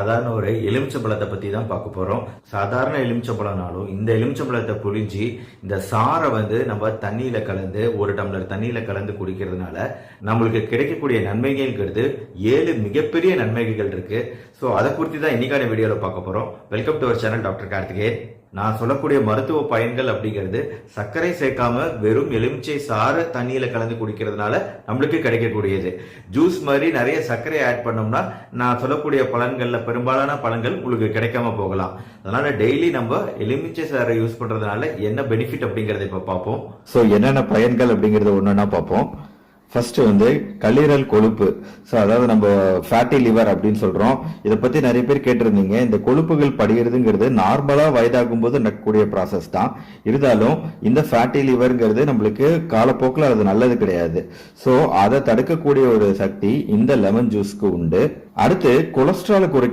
சாதாரண ஒரு எலுமிச்சம்பழத்தை பத்தி தான் பார்க்க போறோம். சாதாரண எலுமிச்சம்பழம்னாலும் இந்த எலுமிச்சம்பழத்தை புழிஞ்சி இந்த சாறை வந்து நம்ம தண்ணியில கலந்து ஒரு டம்ளர் தண்ணியில கலந்து குடிக்கிறதுனால நம்மளுக்கு கிடைக்கக்கூடிய நன்மைகள்ங்கிறது ஏழு மிகப்பெரிய நன்மைகள் இருக்கு. ஸோ அதை குறித்து தான் இன்னைக்கான வீடியோவில் பார்க்க போறோம். Welcome to our channel doctor Karthikeyan நான் சொல்லக்கூடிய மருத்துவ பயன்கள் அப்படிங்கிறது சர்க்கரை சேர்க்காம வெறும் எலுமிச்சை சாறு தண்ணியில கலந்து குடிக்கிறதுனால நம்மளுக்கு கிடைக்கக்கூடியது. ஜூஸ் மாதிரி நிறைய சர்க்கரை ஆட் பண்ணோம்னா நான் சொல்லக்கூடிய பலன்களில் பெரும்பாலான பலன்கள் உங்களுக்கு கிடைக்காம போகலாம். அதனால டெய்லி நம்ம எலுமிச்சை சாறை யூஸ் பண்றதுனால என்ன பெனிஃபிட் அப்படிங்கறத இப்ப பார்ப்போம். ஸோ என்னென்ன பயன்கள் அப்படிங்கறத ஒன்னொன்னா பார்ப்போம். ஃபர்ஸ்ட் வந்து கல்லீரல் கொழுப்பு. ஸோ அதாவது நம்ம ஃபேட்டி லிவர் அப்படின்னு சொல்றோம். இதை பத்தி நிறைய பேர் கேட்டிருந்தீங்க. இந்த கொழுப்புகள் படிகிறதுங்கிறது நார்மலாக வயதாகும் போது நடக்கக்கூடிய ப்ராசஸ் தான். இருந்தாலும் இந்த ஃபேட்டி லிவர்ங்கிறது நம்மளுக்கு காலப்போக்கில் அது நல்லது கிடையாது. ஸோ அதை தடுக்கக்கூடிய ஒரு சக்தி இந்த லெமன் ஜூஸ்க்கு உண்டு. அடுத்து கொலஸ்ட்ரால் குறைக்க